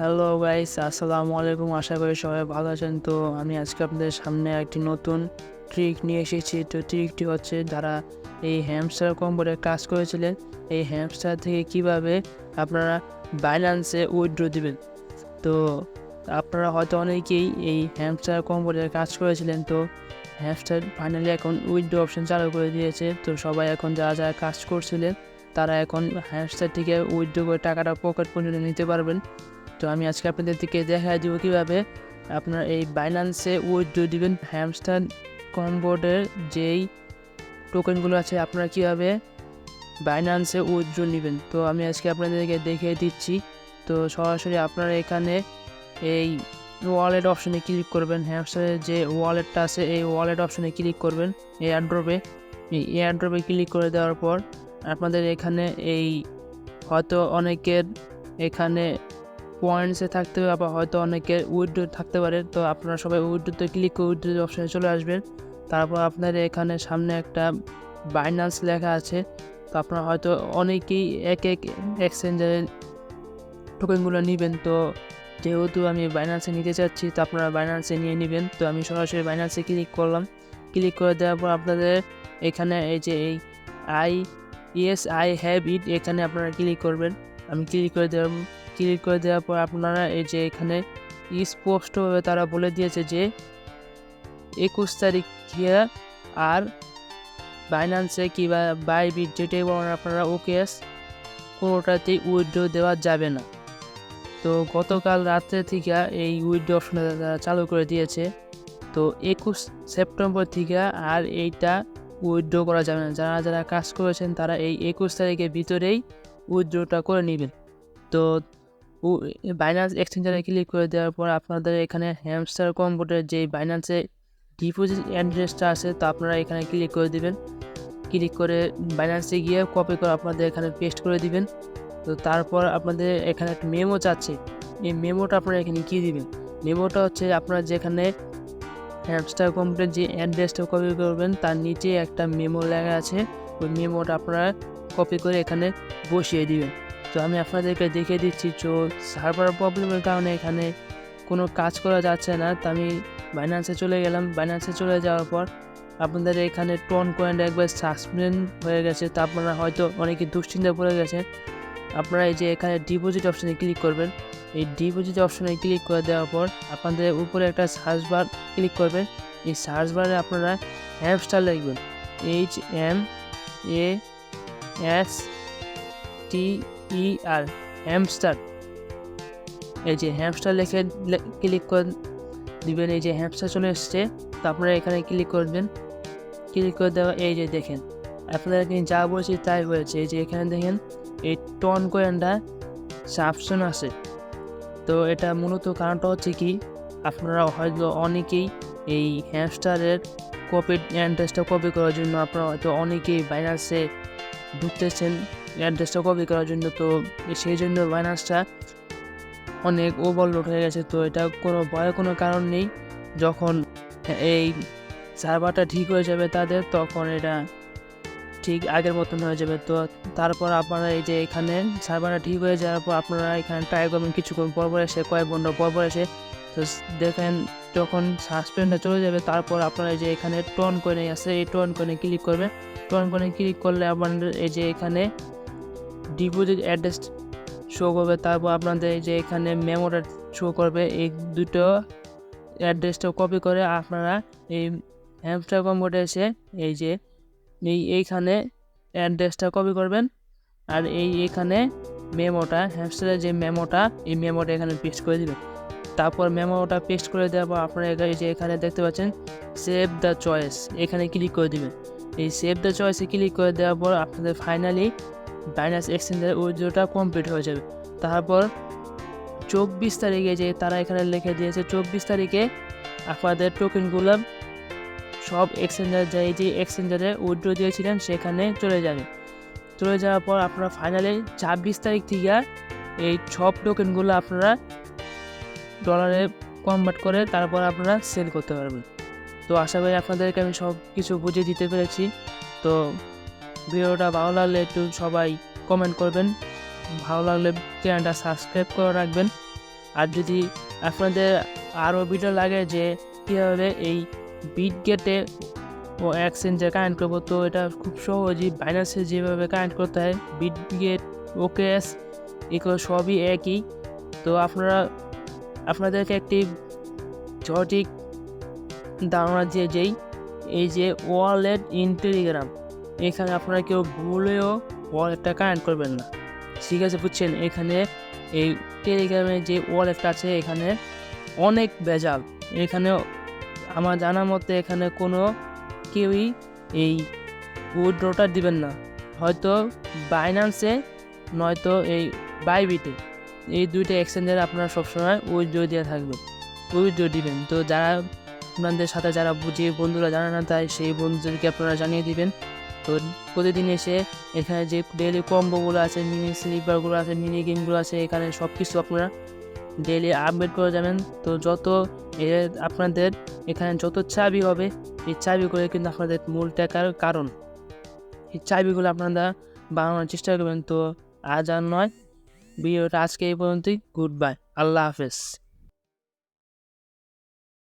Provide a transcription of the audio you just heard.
Hello guys আসসালামু আলাইকুম আশা করি সবাই ভালো আছেন। তো আমি আজকে আপনাদের সামনে একটি নতুন ট্রিক নিয়ে এসেছি। তো ট্রিকটি হচ্ছে যারা এই হ্যামস্টার কম্বোর্ডে কাজ করেছিলেন, এই হ্যামস্টার থেকে কীভাবে আপনারা বাইন্যান্সে উইথড্র দিবেন? তো আপনারা হয়তো অনেকেই এই হ্যামস্টার কম্বোর্ডে কাজ করেছিলেন। তো হ্যামস্টার ফাইনালি এখন উইথড্র অপশন চালু করে দিয়েছে। তো সবাই এখন যারা যারা কাজ করছিলেন, তারা এখন হ্যামস্টার থেকে উইথড্র করে টাকাটা পকেট পর্যন্ত নিতে পারবেন। তো আমি আজকে আপনাদের দিকে দেখা দিব কীভাবে আপনার এই বাইন্যান্সে উইথড্র দিবেন হ্যামস্টার কনবোর্ডের যেই টোকেনগুলো আছে, আপনারা কীভাবে বাইন্যান্সে উইথড্র নেবেন? তো আমি আজকে আপনাদেরকে দেখিয়ে দিচ্ছি। তো সরাসরি আপনারা এখানে এই ওয়ালেট অপশনে ক্লিক করবেন। হ্যামস্টারের যে ওয়ালেটটা আছে, এই ওয়ালেট অপশনে ক্লিক করবেন। এই এয়ারড্রপে এই এয়ারড্রপে ক্লিক করে দেওয়ার পর আপনাদের এখানে এই হয়তো অনেকের এখানে পয়েন্টসে থাকতে হবে, আবার হয়তো অনেকে উইড্রো থাকতে পারে। তো আপনারা সবাই উইড্রোতে ক্লিক করে উইড্রো অপশানে চলে আসবেন। তারপর আপনার এখানে সামনে একটা বাইন্যান্স লেখা আছে। তো আপনারা হয়তো অনেকেই এক এক এক্সচেঞ্জের টোকেনগুলো নেবেন। তো যেহেতু আমি বাইন্যান্সে নিতে চাচ্ছি, তো আপনারা বাইন্যান্সে নিয়ে নেবেন। তো আমি সরাসরি বাইন্যান্সে ক্লিক করলাম। ক্লিক করে দেওয়ার পর আপনাদের এখানে এই যে এই I yes I have it এখানে আপনারা ক্লিক করবেন। আমি ক্লিক করে দেওয়ার ক্লিক করে দেওয়ার পর আপনারা এই যে এখানে স্পষ্টভাবে তারা বলে দিয়েছে যে একুশ তারিখে আর বাইন্যান্সে কিংবা বাইবিট যেটাই বলেন আপনারা ওকেএস কোনোটাতেই উইথড্র দেওয়া যাবে না। তো গতকাল রাত্রে থেকে এই উইড্রো অপশনটা তারা চালু করে দিয়েছে। তো একুশ সেপ্টেম্বর থেকে আর এইটা উইথড্র করা যাবে না। যারা যারা কাজ করেছেন তারা এই একুশ তারিখের ভিতরেই উইথড্রটা করে নেবেন। তো বাইন্যান্স এক্সচেঞ্জারে ক্লিক করে দেওয়ার পর আপনাদের এখানে হ্যামস্টার কম্পিউটার যে বাইন্যান্সে ডিপোজিট অ্যাড্রেসটা আছে, তো আপনারা এখানে ক্লিক করে দেবেন। ক্লিক করে বাইন্যান্সে গিয়ে কপি করে আপনাদের এখানে পেস্ট করে দিবেন। তো তারপর আপনাদের এখানে একটা মেমো চাচ্ছে। এই মেমোটা আপনারা এখানে কী দিবেন? মেমোটা হচ্ছে আপনারা যেখানে হ্যামস্টার কম্পিউটার যে অ্যাড্রেসটা কপি করবেন, তার নিচে একটা মেমো লেখা আছে। ওই মেমোটা আপনারা কপি করে এখানে বসিয়ে দিবেন। তো আমি আপনাদেরকে দেখিয়ে দিচ্ছি, তো সার্ভার প্রবলেমের কারণে এখানে কোনো কাজ করা যাচ্ছে না। তো আমি বাইন্যান্সে চলে গেলাম। বাইন্যান্সে চলে যাওয়ার পর আপনাদের এখানে টন কয়েন্ট একবার সাসপেন্ড হয়ে গেছে। তা আপনারা হয়তো অনেকে দুশ্চিন্তা পড়ে গেছে আপনারা এই যে এখানে ডিপোজিট অপশানে ক্লিক করবেন। এই ডিপোজিট অপশানে ক্লিক করে দেওয়ার পর আপনাদের উপরে একটা সার্চ বার ক্লিক করবেন। এই সার্চ বারে আপনারা হ্যামস্টার লিখবেন। H M A S T E R hamster এই যে হ্যামস্টার লেখে ক্লিক করে দিবেন, এই যে হ্যামস্টার চলে এসছে। তো আপনারা এখানে ক্লিক করবেন। ক্লিক করে দেওয়া, এই যে দেখেন। এখানে যা বলছি তাই হয়েছে। এই যে এখানে দেখেন, এই টন কয়েনটা সাবশন আছে। তো এটা মূলত কারণটা হচ্ছে কি, আপনারা হয়তো অনেকেই এই হ্যামস্টারের কপি অ্যাড্রেসটা কপি করার জন্য আপনারা হয়তো অনেকেই বাইনান্সে ঢুকতেছেন। অ্যাড্রেসটা কপি করার জন্য, তো সেই জন্য বাইনান্সটা অনেক ওভারলোড হয়ে গেছে, তো এটা কোনো ভয়ের কোনো কারণ নেই। যখন এই সার্ভারটা ঠিক হয়ে যাবে তাদের, তখন এটা ঠিক আগের মতন হয়ে যাবে। তো তারপর আপনারা এই যে এখানে সার্ভারটা ঠিক হয়ে যাওয়ার পর আপনারা এখানে ট্রাই করবেন কিছুক্ষণ পর পর এসে, কয়েক ঘণ্টা পর পর এসে, তো দেখেন যখন সাসপেন্ডটা চলে যাবে, তারপর আপনারা এই যে এখানে টন করে আছে, এই টন করে ক্লিক করবেন। টন করে ক্লিক করলে আপনাদের এই যে এখানে ডিপোজিট অ্যাড্রেস শো করবে, তারপর আপনাদের যে এখানে মেমোটা শো করবে, এই দুটো অ্যাড্রেসটা কপি করে আপনারা এই হ্যামস্টার কম্পিউটার এসে এই যে, এই এইখানে অ্যাড্রেসটা কপি করবেন। আর এই এখানে মেমোটা হ্যামস্টারের যে মেমোটা এই মেমোটা এখানে পেস্ট করে দিবেন। তারপর মেমোটা পেস্ট করে দেওয়ার পর আপনারা এই যে এখানে দেখতে পাচ্ছেন সেভ দ্য চয়েস এখানে ক্লিক করে দেবেন। এই সেভ দ্য চয়েসে ক্লিক করে দেওয়ার পর আপনাদের ফাইনালি বাইনাস এক্সচেঞ্জের উইথড্রটা কমপ্লিট হয়ে যাবে। তারপর চব্বিশ তারিখে যে তারা এখানে লিখে দিয়েছে, চব্বিশ তারিখে আপনাদের টোকেনগুলো সব এক্সচেঞ্জার যে যে এক্সচেঞ্জারে উইথড্র দিয়েছিলেন, সেখানে চলে যাবে। চলে যাওয়ার পর আপনারা ফাইনালি ছাব্বিশ তারিখ থেকে এই সব টোকেনগুলো আপনারা ডলারে কনভার্ট করে তারপর আপনারা সেল করতে পারবেন। তো আশা করি আপনাদেরকে আমি সব কিছু বুঝিয়ে দিতে পেরেছি। তো ভিডিওটা ভালো লাগলে একটু সবাই কমেন্ট করবেন। ভালো লাগলে চ্যানেলটা সাবস্ক্রাইব করে রাখবেন। আর যদি আপনাদের আরও ভিডিও লাগে যে কীভাবে এই বিট গেটে ও এক্সচেঞ্জে কানেক্ট করব, তো এটা খুব সহজই বাইন্যান্সে যেভাবে কানেক্ট করতে হয় বিট গেট ওকেএস এগুলো সবই একই। তো আপনারা, আপনাদেরকে একটি সঠিক ধারণা দিয়ে যেই এই যে ওয়ালেট ইন টেলিগ্রাম এখানে আপনারা কেউ ভুলেও ওয়ালেটটা কানেক্ট করবেন না। ঠিক আছে, বুঝছেন? এখানে এই টেলিগ্রামে যে ওয়ালেটটা আছে, এখানে অনেক বেজাল এখানে আমার জানার মতে এখানে কোনো কেউই এই উইড্রোটা দিবেন না। হয়তো বাইন্যান্সে নয়তো এই বাইবিটে। এই দুইটা এক্সচেঞ্জের আপনারা সবসময় উইড্রো দিয়ে থাকবেন, উইড্রো দিবেন। তো যারা আপনাদের সাথে যারা যে বন্ধুরা জানে না তাই সেই বন্ধুদেরকে আপনারা জানিয়ে দিবেন। তো প্রতিদিন এসে এখানে যে ডেলি কম্বোগুলো আছে মিনি স্লিপারগুলো আছে মিনি গেমগুলো আছে, এখানে সব কিছু আপনারা ডেলি আপডেট করে যাবেন। তো যত আপনাদের এখানে যত চাবি হবে, এই চাবিগুলো কিন্তু আপনাদের মূল টাকার কারণ। এই চাবিগুলো আপনারা বানানোর চেষ্টা করবেন। তো আজ আর নয়, ভিডিওটা আজকে এই পর্যন্তই। গুড বাই আল্লাহ হাফেজ।